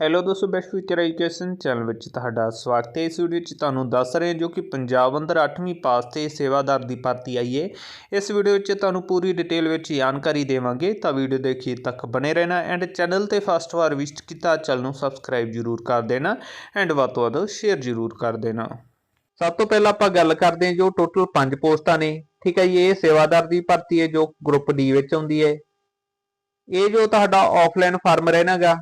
Hello ਦੋਸਤੋ best future education channel ਵਿੱਚ ਤੁਹਾਡਾ ਸਵਾਗਤ ਹੈ। ਇਸ ਵੀਡੀਓ 'ਚ ਤੁਹਾਨੂੰ ਦੱਸ ਰਹੇ ਜੋ ਕਿ ਪੰਜਾਬ ਅੰਦਰ 8ਵੀਂ ਪਾਸ ਤੇ ਸੇਵਾਦਾਰ ਦੀ ਭਰਤੀ ਆਈ ਹੈ। ਇਸ ਵੀਡੀਓ ਵਿੱਚ ਤੁਹਾਨੂੰ ਪੂਰੀ ਡਿਟੇਲ ਵਿੱਚ ਜਾਣਕਾਰੀ ਦੇਵਾਂਗੇ। ਤਾਂ ਵੀਡੀਓ ਦੇ ਅਖੀਰ ਤੱਕ ਬਣੇ ਰਹਿਣਾ ਐਂਡ ਚੈਨਲ ਤੇ ਫਸਟ ਵਾਰ ਵਿਜ਼ਿਟ ਕੀਤਾ ਚੈਨਲ ਨੂੰ ਸਬਸਕ੍ਰਾਈਬ ਜ਼ਰੂਰ ਕਰ ਦੇਣਾ ਐਂਡ ਵੱਧ ਤੋਂ ਵੱਧ ਸ਼ੇਅਰ ਜ਼ਰੂਰ ਕਰ ਦੇਣਾ। ਸਭ ਤੋਂ ਪਹਿਲਾਂ ਆਪਾਂ ਗੱਲ ਕਰਦੇ ਹਾਂ ਜੋ ਟੋਟਲ 5 ਪੋਸਟਾਂ ਨੇ। ਠੀਕ ਹੈ ਜੀ, ਇਹ ਸੇਵਾਦਾਰ ਦੀ ਭਰਤੀ ਹੈ ਜੋ ਗਰੁੱਪ ਡੀ ਵਿੱਚ ਆਉਂਦੀ ਹੈ। ਇਹ ਜੋ ਤੁਹਾਡਾ ਆਫਲਾਈਨ ਫਾਰਮ ਰਹਿਣਾਗਾ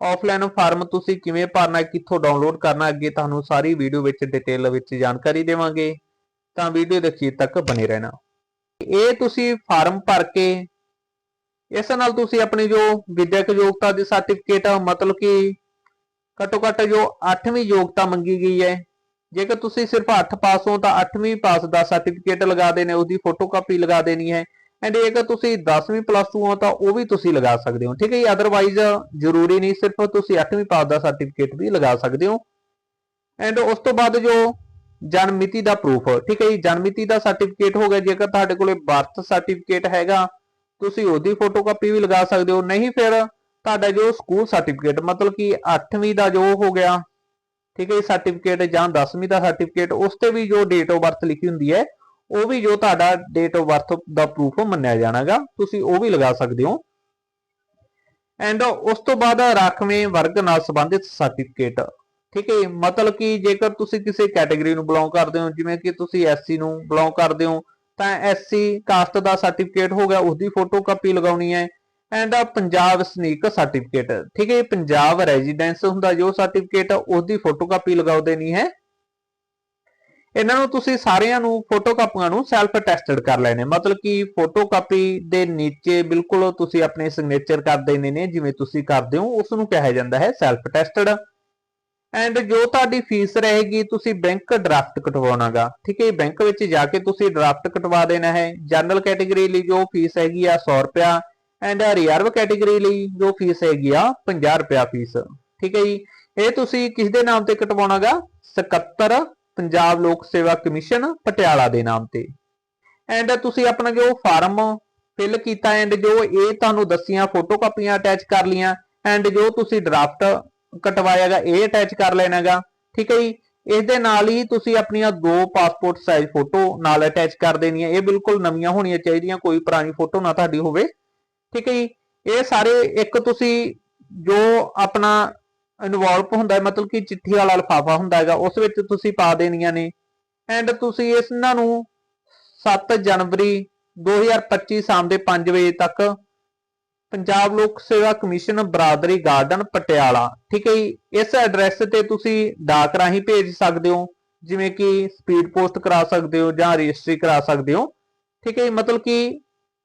ਆਫਲਾਈਨ ਫਾਰਮ ਤੁਸੀਂ ਕਿਵੇਂ ਭਰਨਾ, ਕਿੱਥੋਂ ਡਾਊਨਲੋਡ ਕਰਨਾ, ਅੱਗੇ ਤੁਹਾਨੂੰ ਸਾਰੀ ਵੀਡੀਓ ਵਿੱਚ ਡਿਟੇਲ ਵਿੱਚ ਜਾਣਕਾਰੀ ਦੇਵਾਂਗੇ। ਤਾਂ ਵੀਡੀਓ ਦੇ ਅਖੀਰ ਤੱਕ ਬਣੇ ਰਹਿਣਾ। ਇਹ ਤੁਸੀਂ ਫਾਰਮ ਭਰ ਕੇ, ਇਸ ਨਾਲ ਤੁਸੀਂ ਆਪਣੀ ਜੋ ਵਿਦਿਅਕ ਯੋਗਤਾ ਦੀ ਸਰਟੀਫਿਕੇਟ ਮਤਲਬ ਕਿ ਘੱਟੋ ਘੱਟ ਜੋ 8ਵੀਂ ਯੋਗਤਾ ਮੰਗੀ ਗਈ ਹੈ। ਜੇਕਰ ਤੁਸੀਂ ਸਿਰਫ 8 ਪਾਸ ਹੋ ਤਾਂ 8ਵੀਂ ਪਾਸ ਦਾ ਸਰਟੀਫਿਕੇਟ ਲਗਾ ਦੇਣੇ, ਉਹਦੀ ਫੋਟੋਕਾਪੀ ਲਗਾ ਦੇਣੀ ਹੈ। ਐਂਡ ਜੇਕਰ ਤੁਸੀਂ 10ਵੀਂ ਪਲੱਸ 2 ਹੋ ਤਾਂ ਉਹ ਵੀ ਤੁਸੀਂ ਲਗਾ ਸਕਦੇ ਹੋ, ਠੀਕ ਹੈ ਜੀ? ਅਦਰਵਾਈਜ਼ ਜ਼ਰੂਰੀ ਨਹੀਂ, ਸਿਰਫ ਤੁਸੀਂ 8ਵੀਂ ਪਾਸ ਦਾ ਸਰਟੀਫਿਕੇਟ ਵੀ ਲਗਾ ਸਕਦੇ ਹੋ। ਐਂਡ ਉਸ ਤੋਂ ਬਾਅਦ ਜੋ ਜਨਮ ਮਿਤੀ ਦਾ ਪ੍ਰੂਫ ਠੀਕ ਹੈ ਜੀ? ਜਨਮ ਮਿਤੀ ਦਾ ਸਰਟੀਫਿਕੇਟ ਹੋ ਗਿਆ, ਜੇਕਰ ਤੁਹਾਡੇ ਕੋਲੇ ਬਰਥ ਸਰਟੀਫਿਕੇਟ ਹੈਗਾ, ਤੁਸੀਂ ਉਹਦੀ ਫੋਟੋਕਾਪੀ ਵੀ ਲਗਾ ਸਕਦੇ ਹੋ। ਨਹੀਂ ਫਿਰ ਤੁਹਾਡਾ ਜੋ ਸਕੂਲ ਸਰਟੀਫਿਕੇਟ ਮਤਲਬ ਕਿ 8ਵੀਂ ਦਾ ਜੋ ਹੋ ਗਿਆ, ਠੀਕ ਹੈ ਜੀ? ਸਰਟੀਫਿਕੇਟ ਜਾਂ 10ਵੀਂ ਦਾ ਸਰਟੀਫਿਕੇਟ ਉਸ ਤੇ ਵੀ ਜੋ ਡੇਟ ਆਫ ਬਰਥ ਲਿਖੀ ਹੁੰਦੀ ਹੈ ਉਹ ਵੀ ਜੋ ਤੁਹਾਡਾ ਡੇਟ ਆਫ ਬਰਥ ਦਾ ਪ੍ਰੂਫ ਮੰਨਿਆ ਜਾਣਾਗਾ, ਤੁਸੀਂ ਉਹ ਵੀ ਲਗਾ ਸਕਦੇ ਹੋ। ਐਂਡ ਉਸ ਤੋਂ ਬਾਅਦ ਰਾਖਵੇਂ ਵਰਗ ਨਾਲ ਸੰਬੰਧਿਤ ਸਰਟੀਫਿਕੇਟ ਠੀਕ ਹੈ ਮਤਲਬ ਕਿ ਜੇਕਰ ਤੁਸੀਂ ਕਿਸੇ ਕੈਟਾਗਰੀ ਨੂੰ ਬਿਲੋਂਗ ਕਰਦੇ ਹੋ, ਜਿਵੇਂ ਕਿ ਤੁਸੀਂ ਐਸਸੀ ਨੂੰ ਬਿਲੋਂਗ ਕਰਦੇ ਹੋ, ਤਾਂ ਐਸਸੀ ਕਾਸਟ ਦਾ ਸਰਟੀਫਿਕੇਟ ਹੋ ਗਿਆ ਉਸ ਦੀ ਫੋਟੋ ਕਾਪੀ ਲਗਾਉਣੀ ਹੈ। ਐਂਡ ਪੰਜਾਬ ਸਨੀਕ ਸਰਟੀਫਿਕੇਟ ਠੀਕ ਹੈ ਪੰਜਾਬ ਰੈਜ਼ੀਡੈਂਸ ਹੁੰਦਾ, ਜੋ ਸਰਟੀਫਿਕੇਟ ਉਸ ਦੀ ਫੋਟੋ ਕਾਪੀ ਲਗਾਉ ਦੇਣੀ ਹੈ। ਇਹਨਾਂ ਨੂੰ ਤੁਸੀਂ ਸਾਰਿਆਂ ਨੂੰ ਫੋਟੋ ਕਾਪੀਆਂ ਨੂੰ ਸੈਲਫ ਟੈਸਟਡ ਕਰ ਲੈਣੇ। ਮਤਲਬ ਕਿ ਫੋਟੋ ਕਾਪੀ ਦੇ ਨੀਚੇ ਬਿਲਕੁਲ ਤੁਸੀਂ ਆਪਣੇ ਸਿਗਨੇਚਰ ਕਰ ਦੇਣੇ ਨੇ, ਜਿਵੇਂ ਤੁਸੀਂ ਕਰਦੇ ਹੋ ਉਸ ਨੂੰ ਕਿਹਾ ਜਾਂਦਾ ਹੈ ਸੈਲਫ ਟੈਸਟਡ ਐਂਡ ਜੋ ਤੁਹਾਡੀ ਫੀਸ ਰਹੇਗੀ, ਤੁਸੀਂ ਬੈਂਕ ਡਰਾਫਟ ਕਟਵਾਉਣਾਗਾ। ਠੀਕ ਹੈ ਬੈਂਕ ਵਿੱਚ ਜਾ ਕੇ ਤੁਸੀਂ ਡਰਾਫਟ ਕਟਵਾ ਦੇਣਾ ਹੈ। ਜਨਰਲ ਕੈਟਾਗਰੀ ਲਈ ਜੋ ਫੀਸ ਹੈਗੀ ਆ 100 ਰੁਪਿਆ ਐਂਡ ਰਿਜ਼ਰਵ ਕੈਟਾਗਰੀ ਲਈ ਜੋ ਫੀਸ ਹੈਗੀ ਆ 50 ਰੁਪਿਆ ਫੀਸ ਠੀਕ ਹੈ ਜੀ, ਇਹ ਤੁਸੀਂ ਕਿਸ ਦੇ ਨਾਮ ਤੇ ਕਟਵਾਉਣਾਗਾ? 77 ਪੰਜਾਬ ਲੋਕ ਸੇਵਾ ਕਮਿਸ਼ਨ ਪਟਿਆਲਾ ਦੇ ਨਾਮ ਤੇ। ਐਂਡ ਤੁਸੀਂ ਆਪਣਾ ਜੋ ਫਾਰਮ ਫਿਲ ਕੀਤਾ ਐਂਡ ਜੋ ਇਹ ਤੁਹਾਨੂੰ ਦੱਸੀਆਂ ਫੋਟੋ ਅਟੈਚ ਕਰ ਲੀਆਂ ਐਂਡ ਜੋ ਤੁਸੀਂ ਡਰਾਫਟ ਕਟਵਾਇਆਗਾ ਇਹ ਅਟੈਚ ਕਰ ਲੈਣਾਗਾ ਠੀਕ ਹੈ ਜੀ? ਇਸ ਦੇ ਨਾਲ ਹੀ ਤੁਸੀਂ ਆਪਣੀਆਂ ਦੋ ਪਾਸਪੋਰਟ ਸਾਈਜ਼ ਫੋਟੋ ਨਾਲ ਅਟੈਚ ਕਰ ਦੇਣੀ ਹੈ ਇਹ ਬਿਲਕੁਲ ਨਵੀਆਂ ਹੋਣੀਆਂ ਚਾਹੀਦੀਆਂ, ਕੋਈ ਪੁਰਾਣੀ ਫੋਟੋ ਨਾ ਤੁਹਾਡੀ ਹੋਵੇ। ਠੀਕ ਹੈ ਜੀ? ਇਹ ਸਾਰੇ ਇੱਕ ਤੁਸੀਂ ਜੋ ਆਪਣਾ ਇਨਵੋਲਵ ਹੁੰਦਾ ਹੈ, ਮਤਲਬ ਕਿ ਚਿੱਠੀ ਵਾਲਾ ਲਿਫਾਫਾ ਹੁੰਦਾ ਹੈਗਾ, ਉਸ ਵਿੱਚ ਤੁਸੀਂ ਪਾ ਦੇਣੀਆਂ ਨੇ। ਐਂਡ ਤੁਸੀਂ ਇਹਨਾਂ ਨੂੰ 7 ਜਨਵਰੀ 2025 ਸ਼ਾਮ ਦੇ 5 ਵਜੇ ਤੱਕ ਪੰਜਾਬ ਲੋਕ ਸੇਵਾ ਕਮਿਸ਼ਨ ਬਰਾਦਰੀ ਗਾਰਡਨ ਪਟਿਆਲਾ, ਠੀਕ ਹੈ ਜੀ, ਇਸ ਐਡਰੈਸ ਤੇ ਤੁਸੀਂ ਡਾਕ ਰਾਹੀਂ ਭੇਜ ਸਕਦੇ ਹੋ, ਜਿਵੇਂ ਕਿ ਸਪੀਡ ਪੋਸਟ ਕਰਾ ਸਕਦੇ ਹੋ ਜਾਂ ਰਜਿਸਟਰੀ ਕਰਾ ਸਕਦੇ ਹੋ, ਠੀਕ ਹੈ ਜੀ, ਮਤਲਬ ਕਿ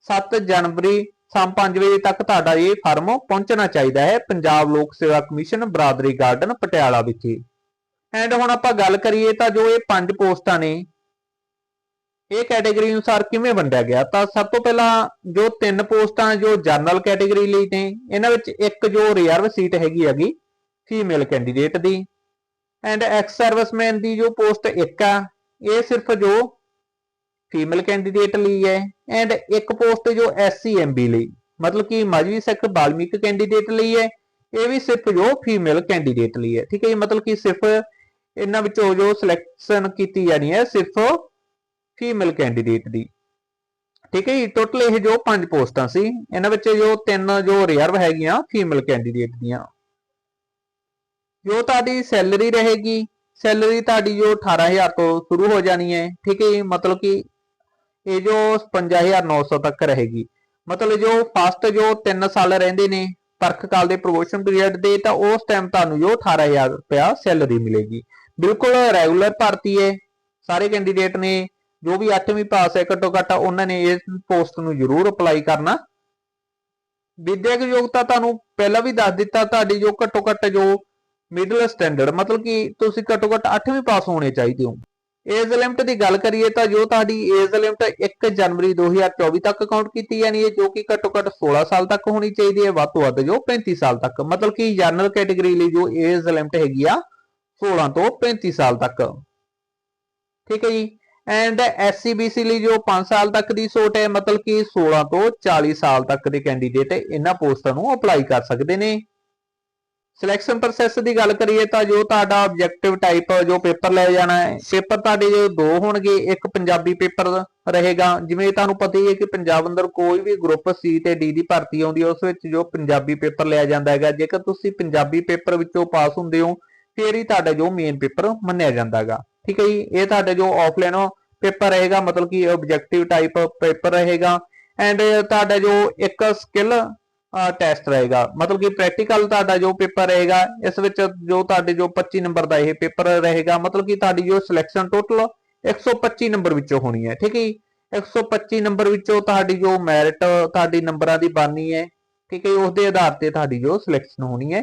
7 ਜਨਵਰੀ ਸ਼ਾਮ 5 ਵਜੇ ਤੱਕ ਤੁਹਾਡਾ ਇਹ ਫਾਰਮ ਪਹੁੰਚਣਾ ਚਾਹੀਦਾ ਹੈ, ਪੰਜਾਬ ਲੋਕ ਸੇਵਾ ਕਮਿਸ਼ਨ, ਬਰਾਦਰੀ ਗਾਰਡਨ, ਪਟਿਆਲਾ ਵਿਖੇ। ਐਂਡ ਹੁਣ ਆਪਾਂ ਗੱਲ ਕਰੀਏ ਤਾਂ ਜੋ ਇਹ ਪੰਜ ਪੋਸਟਾਂ ਨੇ, ਇਹ ਕੈਟਾਗਰੀ ਅਨੁਸਾਰ ਕਿਵੇਂ ਵੰਡਿਆ ਗਿਆ? ਤਾਂ ਸਭ ਤੋਂ ਪਹਿਲਾਂ ਜੋ ਤਿੰਨ ਪੋਸਟਾਂ ਜੋ ਜਨਰਲ ਕੈਟਾਗਰੀ ਲਈ ਨੇ, ਇਹਨਾਂ ਵਿੱਚ ਇੱਕ ਜੋ ਰਿਜ਼ਰਵ ਸੀਟ ਹੈਗੀ ਹੈਗੀ ਫੀਮੇਲ ਕੈਂਡੀਡੇਟ ਦੀ। ਐਂਡ ਐਕਸ ਸਰਵਿਸਮੈਨ ਦੀ ਜੋ ਪੋਸਟ ਇੱਕ ਆ, ਇਹ ਸਿਰਫ ਜੋ ਫੀਮੇਲ ਕੈਂਡੀਡੇਟ ਲਈ ਹੈ ਐਂਡ ਇੱਕ ਪੋਸਟ ਜੋ ਐਸਸੀਐਮਬੀ ਲਈ, ਮਤਲਬ ਕਿ ਮਾਜਵੀ ਸਿੱਖ ਬਾਲਮਿਕ ਕੈਂਡੀਡੇਟ ਲਈ ਹੈ, ਇਹ ਵੀ ਸਿਰਫ ਜੋ ਫੀਮੇਲ ਕੈਂਡੀਡੇਟ ਲਈ ਹੈ, ਠੀਕ ਹੈ ਜੀ, ਮਤਲਬ ਕਿ ਸਿਰਫ ਇਹਨਾਂ ਵਿੱਚੋਂ ਜੋ ਸਿਲੈਕਸ਼ਨ ਕੀਤੀ ਜਾਣੀ ਹੈ, ਸਿਰਫ ਫੀਮੇਲ ਕੈਂਡੀਡੇਟ ਦੀ। ਠੀਕ ਹੈ ਜੀ ਟੋਟਲ ਇਹ ਜੋ ਪੰਜ ਪੋਸਟਾਂ ਸੀ, ਇਹਨਾਂ ਵਿੱਚ ਜੋ ਤਿੰਨ ਜੋ ਰਿਜ਼ਰਵ ਹੈਗੀਆਂ ਫੀਮੇਲ ਕੈਂਡੀਡੇਟ ਦੀਆਂ। ਜੋ ਤੁਹਾਡੀ ਸੈਲਰੀ ਰਹੇਗੀ ਸੈਲਰੀ ਤੁਹਾਡੀ ਜੋ 18000 ਤੋਂ ਸ਼ੁਰੂ ਹੋ ਜਾਣੀ ਹੈ, ਠੀਕ ਹੈ ਜੀ, ਮਤਲਬ ਕਿ ਇਹ ਜੋ 55900 ਤੱਕ ਰਹੇਗੀ। ਮਤਲਬ ਜੋ ਫਸਟ ਜੋ 3 ਸਾਲ ਰਹਿੰਦੇ ਨੇ ਪਰਖ ਕਾਲ ਦੇ ਪ੍ਰੋਮੋਸ਼ਨ ਪੀਰੀਅਡ ਦੇ, ਤਾਂ ਉਸ ਟਾਈਮ ਤੁਹਾਨੂੰ ਜੋ 18000 ਰੁਪਇਆ ਸੈਲਰੀ ਮਿਲੇਗੀ। ਬਿਲਕੁਲ ਰੈਗੂਲਰ ਭਰਤੀ ਹੈ। ਸਾਰੇ ਕੈਂਡੀਡੇਟ ਨੇ ਜੋ ਵੀ 8ਵੀਂ ਪਾਸ ਹੈ ਘੱਟੋ ਘੱਟ ਉਹਨਾਂ ਨੇ ਇਸ ਪੋਸਟ ਨੂੰ ਜ਼ਰੂਰ ਅਪਲਾਈ ਕਰਨਾ। ਵਿਦਿਅਕ ਯੋਗਤਾ ਤੁਹਾਨੂੰ ਪਹਿਲਾਂ ਵੀ ਦੱਸ ਦਿੱਤਾ, ਤੁਹਾਡੀ ਜੋ ਘੱਟੋ ਘੱਟ ਜੋ ਮਿਡਲ ਸਟੈਂਡਰਡ ਮਤਲਬ ਕਿ ਤੁਸੀਂ ਘੱਟੋ ਘੱਟ 8ਵੀਂ ਪਾਸ ਹੋਣੇ ਚਾਹੀਦੇ ਹੋ। ਏਜ ਲਿਮਟ ਦੀ ਗੱਲ ਕਰੀਏ ਤਾਂ ਜੋ ਤੁਹਾਡੀ ਏਜ ਲਿਮਟ 1 ਜਨਵਰੀ 2024 ਤੱਕ ਕਾਊਂਟ ਕੀਤੀ ਜਾਣੀ ਹੈ, ਜੋ ਕਿ ਘੱਟੋ ਘੱਟ 16 ਸਾਲ ਤੱਕ ਹੋਣੀ ਚਾਹੀਦੀ ਹੈ, ਵੱਧ ਤੋਂ ਵੱਧ ਜੋ 35 ਸਾਲ ਤੱਕ। ਮਤਲਬ ਕਿ ਜਨਰਲ ਕੈਟਾਗਰੀ ਲਈ ਜੋ ਏਜ ਲਿਮਟ ਹੈਗੀ ਆ 16 ਤੋਂ 35 ਸਾਲ ਤੱਕ। ਠੀਕ ਹੈ ਜੀ? ਐਂਡ ਐਸਸੀਬੀਸੀ ਲਈ ਜੋ 5 ਸਾਲ ਤੱਕ ਦੀ ਸੋਟ ਹੈ, ਮਤਲਬ ਕਿ 16 ਤੋਂ 40 ਸਾਲ ਤੱਕ ਦੇ ਕੈਂਡੀਡੇਟ ਇਹਨਾਂ ਪੋਸਟਾਂ ਨੂੰ ਅਪਲਾਈ ਕਰ ਸਕਦੇ ਨੇ। ਸਿਲੈਕਸ਼ਨ ਪ੍ਰੋਸੈਸ ਦੀ ਗੱਲ ਕਰੀਏ ਤਾਂ ਜੋ ਤੁਹਾਡਾ ਆਬਜੈਕਟਿਵ ਟਾਈਪ ਜੋ ਪੇਪਰ ਲੈ ਜਾਣਾ ਹੈ ਪੇਪਰ ਤੁਹਾਡੇ ਜੋ ਦੋ ਹੋਣਗੇ, ਇੱਕ ਪੰਜਾਬੀ ਪੇਪਰ ਰਹੇਗਾ। ਜਿਵੇਂ ਤੁਹਾਨੂੰ ਪਤਾ ਹੀ ਹੈ ਕਿ ਪੰਜਾਬ ਅੰਦਰ ਕੋਈ ਵੀ ਗਰੁੱਪ ਸੀ ਤੇ ਡੀ ਦੀ ਭਰਤੀ ਆਉਂਦੀ ਹੈ, ਉਸ ਵਿੱਚ ਜੋ ਪੰਜਾਬੀ ਪੇਪਰ ਲਿਆ ਜਾਂਦਾ ਹੈਗਾ। ਜੇਕਰ ਤੁਸੀਂ ਪੰਜਾਬੀ ਪੇਪਰ ਵਿੱਚੋਂ ਪਾਸ ਹੁੰਦੇ ਹੋ, ਫਿਰ ਹੀ ਤੁਹਾਡਾ ਜੋ ਮੇਨ ਪੇਪਰ ਮੰਨਿਆ ਜਾਂਦਾ ਹੈਗਾ। ਠੀਕ ਹੈ ਜੀ? ਇਹ ਤੁਹਾਡਾ ਜੋ ਆਫਲਾਈਨ ਪੇਪਰ ਰਹੇਗਾ, ਮਤਲਬ ਕਿ ਆਬਜੈਕਟਿਵ ਟਾਈਪ ਪੇਪਰ ਰਹੇਗਾ। ਐਂਡ ਤੁਹਾਡਾ ਜੋ ਇੱਕ ਸਕਿੱਲ ਟੈਸਟ ਰਹੇਗਾ। ਮਤਲਬ ਕਿ ਪ੍ਰੈਕਟੀਕਲ ਤੁਹਾਡਾ ਜੋ ਪੇਪਰ ਰਹੇਗਾ, ਇਸ ਵਿੱਚ ਜੋ ਤੁਹਾਡੇ ਜੋ 25 ਨੰਬਰ ਦਾ ਇਹ ਪੇਪਰ ਰਹੇਗਾ, ਮਤਲਬ ਕਿ ਤੁਹਾਡੀ ਜੋ ਸਿਲੈਕਸ਼ਨ ਟੋਟਲ 125 ਨੰਬਰ ਵਿੱਚੋਂ ਹੋਣੀ ਹੈ, ਠੀਕ ਹੈ 125 ਨੰਬਰ ਵਿੱਚੋਂ ਤੁਹਾਡੀ ਜੋ ਮੈਰਿਟ ਤੁਹਾਡੀ ਨੰਬਰਾਂ ਦੀ ਬਾਨੀ ਹੈ, ਠੀਕ ਹੈ ਉਸ ਦੇ ਆਧਾਰ ਤੇ ਤੁਹਾਡੀ ਜੋ ਸਿਲੈਕਸ਼ਨ ਹੋਣੀ ਹੈ।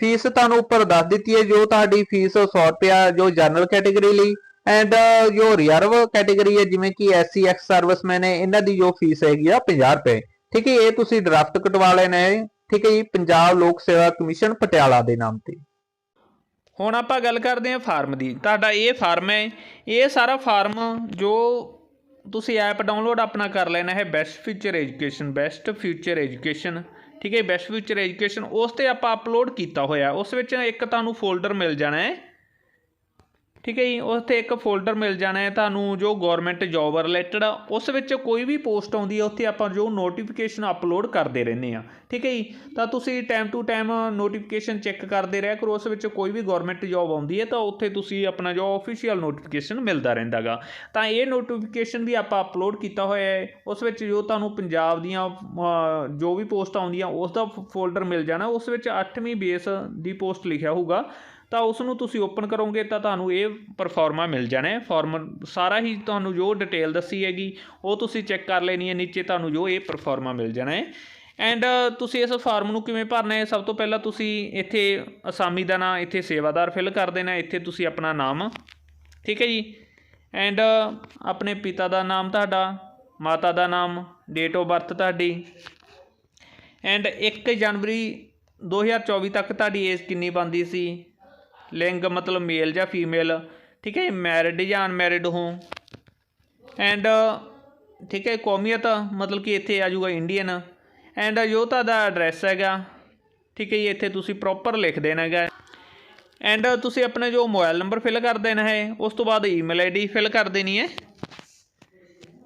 ਫੀਸ ਤੁਹਾਨੂੰ ਉੱਪਰ ਦੱਸ ਦਿੱਤੀ ਹੈ, ਜੋ ਤੁਹਾਡੀ ਫੀਸ 100 ਰੁਪਿਆ ਜੋ ਜਨਰਲ ਕੈਟੇਗਰੀ ਲਈ ਐਂਡ ਜੋ ਰਿਜ਼ਰਵ ਕੈਟੇਗਰੀ ਹੈ, ਜਿਵੇਂ ਕਿ ਐਸਸੀ ਐਕਸ ਸਰਵਿਸਮੈਨ ਹੈ, ਇਹਨਾਂ ਦੀ ਜੋ ਫੀਸ ਹੈਗੀ ਆ 50 ਰੁਪਏ। ਠੀਕ ਹੈ, ਇਹ ਤੁਸੀਂ ਡਰਾਫਟ ਕਟਵਾ ਲੈਣਾ ਹੈ, ਠੀਕ ਹੈ ਜੀ, ਪੰਜਾਬ ਲੋਕ ਸੇਵਾ ਕਮਿਸ਼ਨ ਪਟਿਆਲਾ ਦੇ ਨਾਮ ਤੇ। ਹੁਣ ਆਪਾਂ ਗੱਲ ਕਰਦੇ ਹਾਂ ਫਾਰਮ ਦੀ। ਤੁਹਾਡਾ ਇਹ ਫਾਰਮ ਹੈ, ਇਹ ਸਾਰਾ ਫਾਰਮ ਜੋ ਤੁਸੀਂ ਐਪ ਡਾਊਨਲੋਡ ਆਪਣਾ ਕਰ ਲੈਣਾ ਹੈ best future education best future education ਠੀਕ ਹੈ ਬੈਸਟ ਫਿਊਚਰ ਐਜੂਕੇਸ਼ਨ ਉਸ ਤੇ ਆਪਾਂ ਅਪਲੋਡ ਕੀਤਾ ਹੋਇਆ। ਉਸ ਵਿੱਚ ਇੱਕ ਤੁਹਾਨੂੰ ਫੋਲਡਰ ਮਿਲ ਜਾਣਾ ਹੈ। ਠੀਕ ਹੈ ਜੀ ਉਸ ਤੇ ਇੱਕ ਫੋਲਡਰ ਮਿਲ ਜਾਣਾ ਹੈ ਤੁਹਾਨੂੰ ਜੋ ਗਵਰਨਮੈਂਟ ਜੌਬ ਰਿਲੇਟਡ ਉਸ ਵਿੱਚ ਕੋਈ ਵੀ ਪੋਸਟ ਆਉਂਦੀ ਹੈ, ਉੱਥੇ ਆਪਾਂ ਜੋ ਨੋਟੀਫਿਕੇਸ਼ਨ ਅਪਲੋਡ ਕਰਦੇ ਰਹਿੰਦੇ ਆ ਠੀਕ ਹੈ ਜੀ, ਤਾਂ ਤੁਸੀਂ time to time notification check ਕਰਦੇ ਰਿਹਾ ਕਰੋ, ਉਸ ਵਿੱਚ ਕੋਈ ਵੀ ਗਵਰਨਮੈਂਟ ਜੌਬ ਆਉਂਦੀ ਹੈ, ਤਾਂ ਉੱਥੇ ਤੁਸੀਂ ਆਪਣਾ ਜੋ ਆਫੀਸ਼ੀਅਲ ਨੋਟੀਫਿਕੇਸ਼ਨ ਮਿਲਦਾ ਰਹਿੰਦਾਗਾ ਤਾਂ ਇਹ ਨੋਟੀਫਿਕੇਸ਼ਨ ਵੀ ਆਪਾਂ ਅਪਲੋਡ ਕੀਤਾ ਹੋਇਆ ਹੈ, ਉਸ ਵਿੱਚ ਜੋ ਤੁਹਾਨੂੰ ਪੰਜਾਬ ਦੀਆਂ ਜੋ ਵੀ ਪੋਸਟ ਆਉਂਦੀਆਂ, ਉਸ ਦਾ ਫੋਲਡਰ ਮਿਲ ਜਾਣਾ, ਉਸ ਵਿੱਚ 8ਵੀਂ ਬੇਸ ਦੀ ਪੋਸਟ ਲਿਖਿਆ ਹੋਊਗਾ। ਤਾਂ ਉਸ ਨੂੰ ਤੁਸੀਂ ਓਪਨ ਕਰੋਗੇ ਤਾਂ ਤੁਹਾਨੂੰ ਇਹ ਪਰਫਾਰਮਾ ਮਿਲ ਜਾਣਾ ਹੈ। ਫਾਰਮ ਸਾਰਾ ਹੀ ਤੁਹਾਨੂੰ ਜੋ ਡਿਟੇਲ ਦੱਸੀ ਹੈਗੀ, ਉਹ ਤੁਸੀਂ ਚੈੱਕ ਕਰ ਲੈਣੀ ਹੈ। ਨੀਚੇ ਤੁਹਾਨੂੰ ਜੋ ਇਹ ਪਰਫਾਰਮਾ ਮਿਲ ਜਾਣਾ ਹੈ। ਐਂਡ ਤੁਸੀਂ ਇਸ ਫਾਰਮ ਨੂੰ ਕਿਵੇਂ ਭਰਨਾ ਹੈ? ਸਭ ਤੋਂ ਪਹਿਲਾਂ ਤੁਸੀਂ ਇੱਥੇ ਅਸਾਮੀ ਦਾ ਨਾਮ ਇੱਥੇ ਸੇਵਾਦਾਰ ਫਿਲ ਕਰ ਦੇਣਾ ਇੱਥੇ ਤੁਸੀਂ ਆਪਣਾ ਨਾਮ, ਠੀਕ ਹੈ ਜੀ? ਐਂਡ ਆਪਣੇ ਪਿਤਾ ਦਾ ਨਾਮ ਤੁਹਾਡਾ, ਮਾਤਾ ਦਾ ਨਾਮ ਡੇਟ ਆਫ ਬਰਥ ਤੁਹਾਡੀ। ਐਂਡ 1 ਜਨਵਰੀ 2024 ਤੱਕ ਤੁਹਾਡੀ ਏਜ ਕਿੰਨੀ ਬਣਦੀ ਸੀ? ਲਿੰਗ ਮਤਲਬ ਮੇਲ ਜਾਂ ਫੀਮੇਲ, ਠੀਕ ਹੈ ਮੈਰਿਡ ਜਾਂ ਅਨਮੈਰਿਡ ਹੋ ਐਂਡ ਠੀਕ ਹੈ, ਕੌਮੀਅਤ ਮਤਲਬ ਕਿ ਇੱਥੇ ਆ ਜਾਊਗਾ ਇੰਡੀਅਨ ਐਂਡ ਜੋ ਤੁਹਾਡਾ ਐਡਰੈਸ ਹੈਗਾ, ਠੀਕ ਹੈ ਜੀ, ਇੱਥੇ ਤੁਸੀਂ ਪ੍ਰੋਪਰ ਲਿਖ ਦੇਣਾ ਹੈਗਾ। ਐਂਡ ਤੁਸੀਂ ਆਪਣਾ ਜੋ ਮੋਬਾਈਲ ਨੰਬਰ ਫਿਲ ਕਰ ਦੇਣਾ ਹੈ, ਉਸ ਤੋਂ ਬਾਅਦ ਈਮੇਲ ਆਈਡੀ ਫਿਲ ਕਰ ਦੇਣੀ ਹੈ।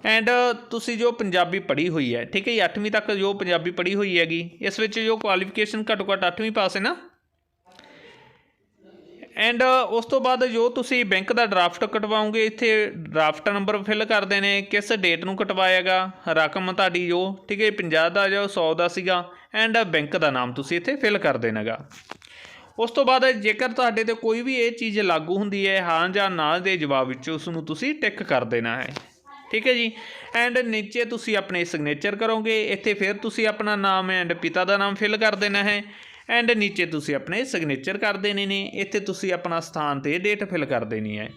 ਐਂਡ ਤੁਸੀਂ ਜੋ ਪੰਜਾਬੀ ਪੜ੍ਹੀ ਹੋਈ ਹੈ, ਠੀਕ ਹੈ ਜੀ 8ਵੀਂ ਤੱਕ ਜੋ ਪੰਜਾਬੀ ਪੜ੍ਹੀ ਹੋਈ ਹੈਗੀ, ਇਸ ਵਿੱਚ ਜੋ ਕੁਆਲੀਫਿਕੇਸ਼ਨ ਘੱਟੋ ਘੱਟ 8ਵੀਂ ਪਾਸ ਹੈ ਨਾ ਐਂਡ ਉਸ ਤੋਂ ਬਾਅਦ ਜੋ ਤੁਸੀਂ ਬੈਂਕ ਦਾ ਡਰਾਫਟ ਕਟਵਾਉਂਗੇ ਇੱਥੇ ਡਰਾਫਟ ਨੰਬਰ ਫਿਲ ਕਰਦੇ ਨੇ, ਕਿਸ ਡੇਟ ਨੂੰ ਕਟਵਾਇਆਗਾ ਰਕਮ ਤੁਹਾਡੀ ਜੋ ਠੀਕ ਹੈ 50 ਦਾ ਜਾਂ 100 ਦਾ ਸੀਗਾ ਐਂਡ ਬੈਂਕ ਦਾ ਨਾਮ ਤੁਸੀਂ ਇੱਥੇ ਫਿਲ ਕਰ ਦੇਣਾਗਾ। ਉਸ ਤੋਂ ਬਾਅਦ ਜੇਕਰ ਤੁਹਾਡੇ ਤੇ ਕੋਈ ਵੀ ਇਹ ਚੀਜ਼ ਲਾਗੂ ਹੁੰਦੀ ਹੈ, ਹਾਂ ਜਾਂ ਨਾ ਦੇ ਜਵਾਬ ਵਿੱਚ ਉਸ ਨੂੰ ਤੁਸੀਂ ਟਿਕ ਕਰ ਦੇਣਾ ਹੈ। ਠੀਕ ਹੈ ਜੀ? ਐਂਡ ਨੀਚੇ ਤੁਸੀਂ ਆਪਣੇ ਸਿਗਨੇਚਰ ਕਰੋਗੇ, ਇੱਥੇ ਫਿਰ ਤੁਸੀਂ ਆਪਣਾ ਨਾਮ ਐਂਡ ਪਿਤਾ ਦਾ ਨਾਮ ਫਿਲ ਕਰ ਦੇਣਾ ਹੈ। ਐਂਡ ਨੀਚੇ ਤੁਸੀਂ ਆਪਣੇ ਸਿਗਨੇਚਰ ਕਰ ਦੇਣੇ ਨੇ, ਇੱਥੇ ਤੁਸੀਂ ਆਪਣਾ ਸਥਾਨ ਤੇ ਡੇਟ ਫਿਲ ਕਰ ਦੇਣੀ ਹੈ।